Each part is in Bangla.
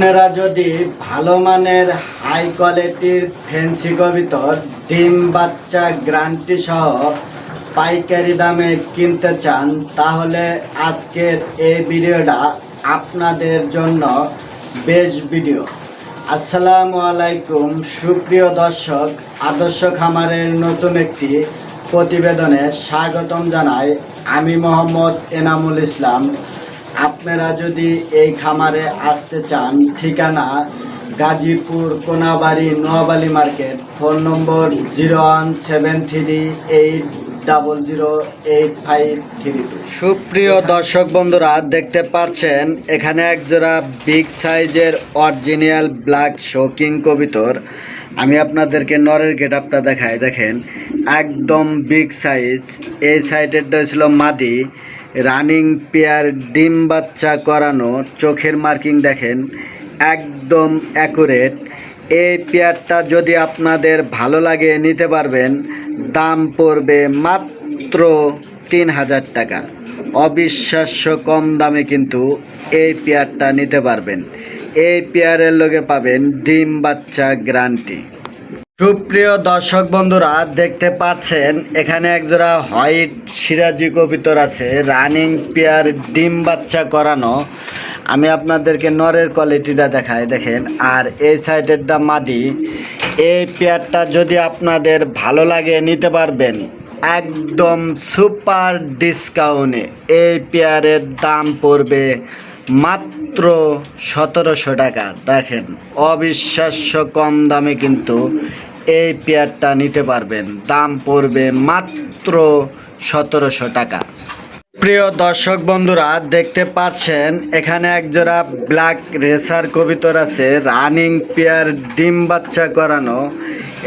আপনারা যদি ভালো মানের হাই কোয়ালিটির ফেন্সি কবিতর ডিম বাচ্চা গ্রান্টি সহ পাইকারি দামে কিনতে চান, তাহলে আজকের এই ভিডিওটা আপনাদের জন্য বেশ ভিডিও। আসসালামু আলাইকুম, সুপ্রিয় দর্শক, আদর্শ খামারের নতুন একটি প্রতিবেদনে স্বাগতম জানাই। আমি মোহাম্মদ এনামুল ইসলাম আপনারা যদি এই খামারে আসতে চান, ঠিকানা Gazipur Konabari Noyabali market, phone number zero one seven three eight double zero eight five three সুপ্রিয় দর্শক বন্ধুরা, দেখতে পাচ্ছেন, এখানে একজোড়া বিগ সাইজের অরিজিনাল ব্ল্যাক শোকিং কবিতর। আমি আপনাদেরকে নরের গেট আপটা দেখাই, দেখেন, একদম বিগ সাইজ। এই সাইডেরটা ছিল মাদি। রানিং পেয়ার ডিম বাচ্চা করানো চোখের মার্কিং দেখেন, একদম অ্যাকুরেট। এই পেয়ারটা যদি আপনাদের ভালো লাগে নিতে পারবেন, দাম পড়বে মাত্র তিন হাজার টাকা। অবিশ্বাস্য কম দামে কিন্তু এই পেয়ারটা নিতে পারবেন। এই পেয়ারের লগে পাবেন ডিম বাচ্চা গ্যারান্টি। সুপ্রিয় দর্শক বন্ধুরা, দেখতে পাচ্ছেন, এখানে একজোড়া হোয়াইট সিরাজি কবিতর আছে, রানিং পেয়ার ডিম বাচ্চা করানো। আমি আপনাদেরকে নরের কোয়ালিটিটা দেখাই, দেখেন, আর এই সাইডেরটা মাদি। এই পেয়ারটা যদি আপনাদের ভালো লাগে, নিতে পারবেন। একদম সুপার ডিসকাউন্টে এই পেয়ারের দাম পড়বে মাত্র সতেরোশো টাকা। দেখেন, অবিশ্বাস্য কম দামে কিন্তু এই পেয়ারটা নিতে পারবেন। দাম পড়বে মাত্র সতেরোশো টাকা। প্রিয় দর্শক বন্ধুরা, দেখতে পাচ্ছেন, এখানে একজোড়া ব্ল্যাক রেসার কবিতর আছে, রানিং পেয়ার ডিম বাচ্চা করানো।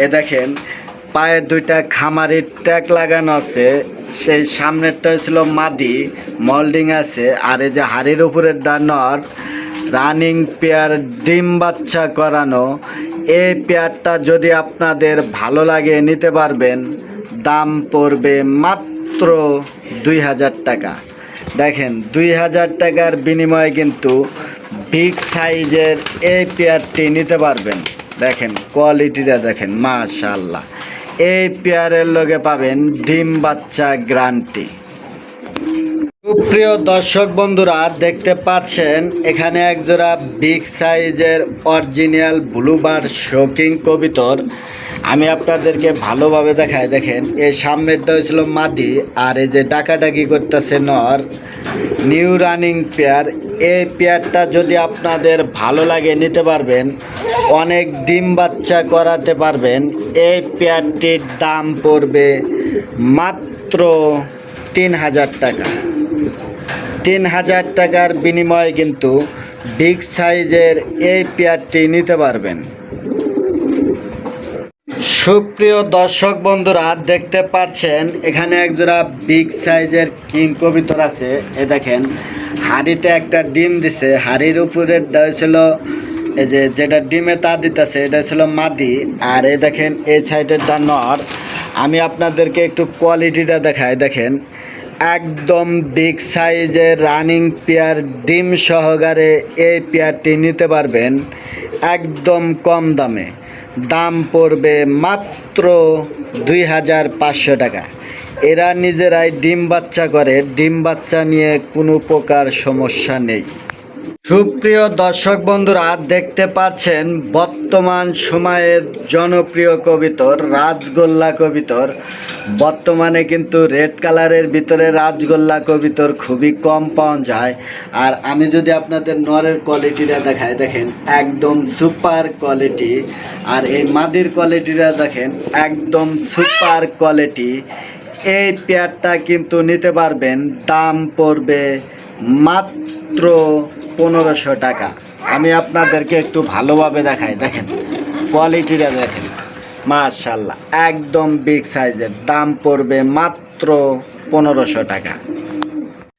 এ দেখেন, পায়ে দুইটা খামারির ট্যাগ লাগানো আছে, সেই সামনেরটা ছিল মাদি, মল্ডিং আছে, আর এই যে হাড়ির উপরের ডানর রানিং পেয়ার ডিম বাচ্চা করানো। এই পেয়ারটা যদি আপনাদের ভালো লাগে নিতে পারবেন, দাম পড়বে মাত্র দুই হাজার টাকা। দেখেন, দুই হাজার টাকার বিনিময়ে কিন্তু বিগ সাইজের এই পেয়ারটি নিতে পারবেন। দেখেন, কোয়ালিটিটা দেখেন মাশাল্লাহ এই পেয়ারের লগে পাবেন ডিম বাচ্চা গ্রান্টি। সুপ্রিয় দর্শক বন্ধুরা, দেখতে পাচ্ছেন, এখানে একজোড়া বিগ সাইজের অরিজিনাল ব্লুবার শোকিং কবিতর। আমি আপনাদেরকে ভালোভাবে দেখাই, দেখেন এই সামনেরটা হয়েছিল মাদি, আর এই যে ডাকাডাকি করতেছে নর, নিউ রানিং পেয়ার। এই পেয়ারটা যদি আপনাদের ভালো লাগে, নিতে পারবেন, অনেক ডিম বাচ্চা করাতে পারবেন। এই পেয়ারটির দাম পড়বে মাত্র তিন হাজার টাকা। তিন হাজার টাকার বিনিময়ে কিন্তু বিগ সাইজের এই পেয়ারটি নিতে পারবেন। সুপ্রিয় দর্শক বন্ধুরা, দেখতে পাচ্ছেন, এখানে একজোড়া বিগ সাইজের কিং কবিতর আছে। এ দেখেন, হাড়িতে একটা ডিম দিছে। হাড়ির উপরে ছিল, এই যে যেটা ডিমে তা দিতেছে, এটা ছিল মাদি। আর এই দেখেন, এই সাইডের যা নর। আমি আপনাদেরকে একটু কোয়ালিটিটা দেখাই। দেখেন একদম বিগ সাইজের রানিং পেয়ার ডিম সহকারে এই পেয়ারটি নিতে পারবেন একদম কম দামে। দাম পড়বে মাত্র দুই হাজার পাঁচশো টাকা। এরা নিজেরাই ডিম বাচ্চা করে। ডিম বাচ্চা নিয়ে কোনো প্রকার সমস্যা নেই। সুপ্রিয় দর্শক বন্ধুরা, দেখতে পাচ্ছেন বর্তমান সময়ের জনপ্রিয় কবিতর, রাজগোল্লা কবিতর। বর্তমানে কিন্তু রেড কালারের ভিতরে রাজগোল্লা কবিতর খুবই কম পাওয়া যায়। আর আমি যদি আপনাদের নরের কোয়ালিটিটা দেখাই, দেখেন একদম সুপার কোয়ালিটি। আর এই মাদির কোয়ালিটিটা দেখেন একদম সুপার কোয়ালিটি। এই পেয়ারটা কিন্তু নিতে পারবেন, দাম পড়বে মাত্র পনেরোশো টাকা। আমি আপনাদেরকে একটু ভালোভাবে দেখাই, দেখেন। কোয়ালিটিটা দেখেন। মাশাল্লাহ একদম বিগ সাইজের দাম পড়বে মাত্র পনেরোশো টাকা।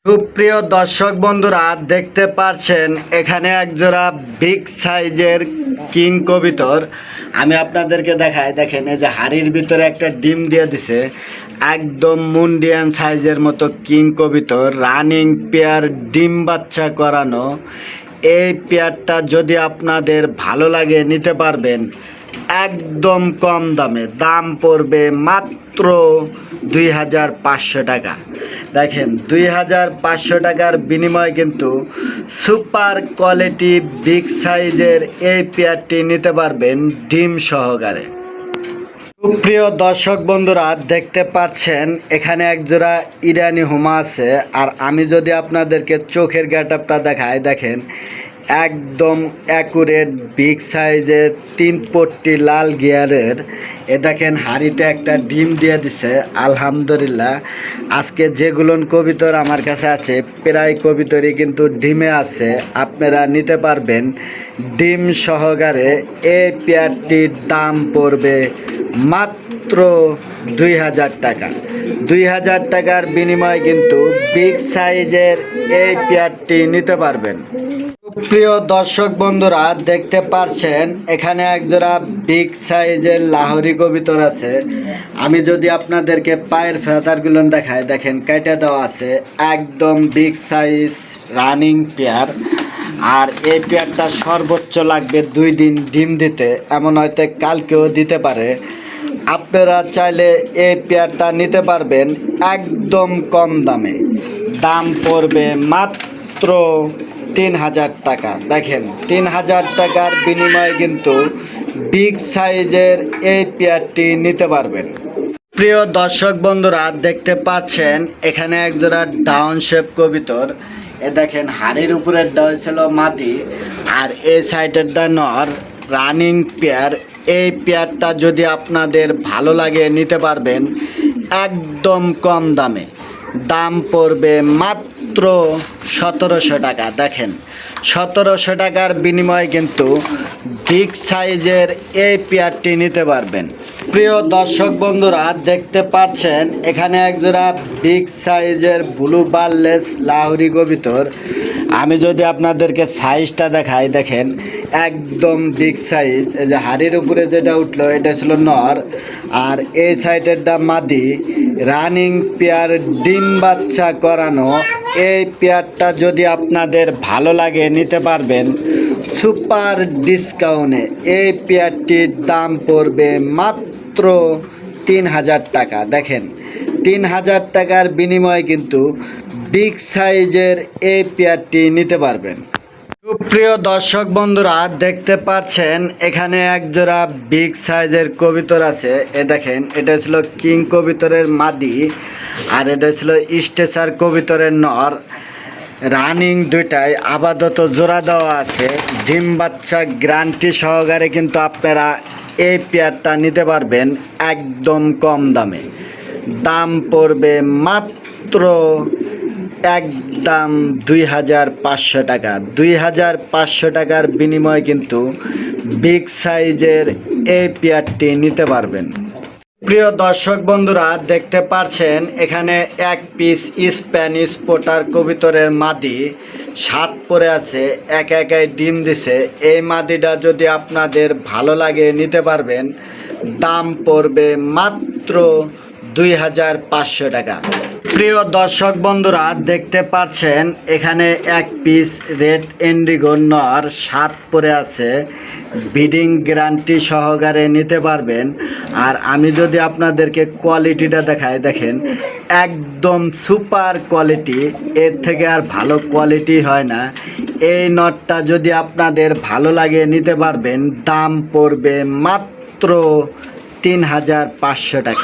সুপ্রিয় দর্শক বন্ধুরা, দেখতে পাচ্ছেন এখানে একজোড়া বিগ সাইজের কিং কবিতর। আমি আপনাদেরকে দেখাই, দেখেন, এই যে হাড়ির ভিতরে একটা ডিম দিয়ে দিছে। একদম মুন্ডিয়ান সাইজের মতো কিং কবিতর রানিং পেয়ার, ডিম বাচ্চা করানো। এই পেয়ারটা যদি আপনাদের ভালো লাগে, নিতে পারবেন। একদম কম দামে। দাম পড়বে মাত্র দুই হাজার পাঁচশো টাকা। দেখেন, দুই হাজার পাঁচশো টাকার বিনিময়ে কিন্তু সুপার কোয়ালিটি, বিগ সাইজের এই পেয়ারটি নিতে পারবেন ডিম সহকারে। প্রিয় দর্শক বন্ধুরা, দেখতে পাচ্ছেন, এখানে একজোড়া ইরানি হুমা আছে। আর আমি যদি আপনাদেরকে চোখের গ্যাটআপটা দেখাই, দেখেন, একদম অ্যাকুরেট বিগ সাইজের তিন পট্টি লাল গিয়ারের। এ দেখেন, হাড়িতে একটা ডিম দিয়ে দিছে, আলহামদুলিল্লাহ। আজকে যেগুলো কবিতর আমার কাছে আছে, প্রায় কবিতরই কিন্তু ডিমে আছে। আপনারা নিতে পারবেন, ডিম সহকারে এই পেয়ারটির দাম পড়বে মাত্র দুই হাজার টাকা। দুই হাজার টাকার বিনিময়ে কিন্তু বিগ সাইজের এই পেয়ারটি নিতে পারবেন। প্রিয় দর্শক বন্ধুরা, দেখতে পারছেন, এখানে একজোড়া বিগ সাইজের লাহোরি কবিতর আছে। আমি যদি আপনাদেরকে পায়ের ফেদারগুলো দেখাই, দেখেন কেটে দেওয়া আছে, একদম বিগ সাইজ রানিং পেয়ার। আর এই পেয়ারটা সর্বোচ্চ লাগবে দুই দিন ডিম দিতে, এমন হয়তো কালকেও দিতে পারে। আপনারা চাইলে এই পেয়ারটা নিতে পারবেন একদম কম দামে। দাম পড়বে মাত্র তিন হাজার টাকা। দেখেন তিন হাজার টাকার বিনিময়ে কিন্তু বিগ সাইজের এই পেয়ারটি নিতে পারবেন। প্রিয় দর্শক বন্ধুরা, দেখতে পাচ্ছেন, এখানে একজোড়া ডাউন শেপ কবিতর। এ দেখেন, হাড়ির উপরের ডাউন ছিল মাটি আর এই সাইডেরটা নর রানিং পেয়ার এই পেয়ারটা যদি আপনাদের ভালো লাগে নিতে পারবেন, একদম কম দামে। দাম পড়বে মাত্র সতেরোশো টাকা। দেখেন, সতেরোশো টাকার বিনিময়ে কিন্তু বিগ সাইজের এই পেয়ারটি নিতে পারবেন। প্রিয় দর্শক বন্ধুরা, দেখতে পাচ্ছেন, এখানে একজোড়া বিগ সাইজের ব্লু বার্লেস লাহরি কবিতর আমি যদি আপনাদেরকে সাইজটা দেখাই, দেখেন, একদম বিগ সাইজ এই যে হাড়ির উপরে যেটা উঠল, এটা ছিল নর, আর এই সাইডেরটা মাদি রানিং পেয়ার ডিম বাচ্চা করানো, এই পেয়ারটা যদি আপনাদের ভালো লাগে, নিতে পারবেন সুপার ডিসকাউন্টে এই পেয়ারটির দাম পড়বে মাত্র তিন হাজার টাকা। দেখেন, তিন হাজার টাকার বিনিময়ে কিন্তু বিগ সাইজের এই পেয়ারটি নিতে পারবেন। প্রিয় দর্শক বন্ধুরা, দেখতে পাচ্ছেন, এখানে এক জোড়া বিগ সাইজের কবিতর আছে। এ দেখেন, এটা ছিল কিং কবিতরের মাদি আর এটা ছিল স্টেচার কবিতরের নর। রানিং দুইটাই আপাতত জোড়া দেওয়া আছে। ডিম বাচ্চা গ্রান্টি সহকারে কিন্তু আপনারা এই পেয়ারটা নিতে পারবেন একদম কম দামে। দাম পড়বে মাত্র একদম দুই হাজার পাঁচশো টাকা। দুই হাজার পাঁচশো টাকার বিনিময়ে কিন্তু বিগ সাইজের এই পেয়ারটি নিতে পারবেন। প্রিয় দর্শক বন্ধুরা, দেখতে পাচ্ছেন এখানে এক পিস স্প্যানিশ পোটার কবিতরের মাদি সাত পরে আছে, এক একাই ডিম দিছে। এই মাদিটা যদি আপনাদের ভালো লাগে নিতে পারবেন, দাম পড়বে মাত্র দুই হাজার পাঁচশো টাকা। প্রিয় দর্শক বন্ধুরা, দেখতে পাচ্ছেন, এখানে এক পিস রেড এন্ডিগো নর সাত পরে আছে। বিডিং গ্যারান্টি সহকারে নিতে পারবেন। আর আমি যদি আপনাদেরকে কোয়ালিটিটা দেখাই, দেখেন, একদম সুপার কোয়ালিটি এর থেকে আর ভালো কোয়ালিটি হয় না। এই নটটা যদি আপনাদের ভালো লাগে নিতে পারবেন, দাম পড়বে মাত্র তিন হাজার পাঁচশো টাকা।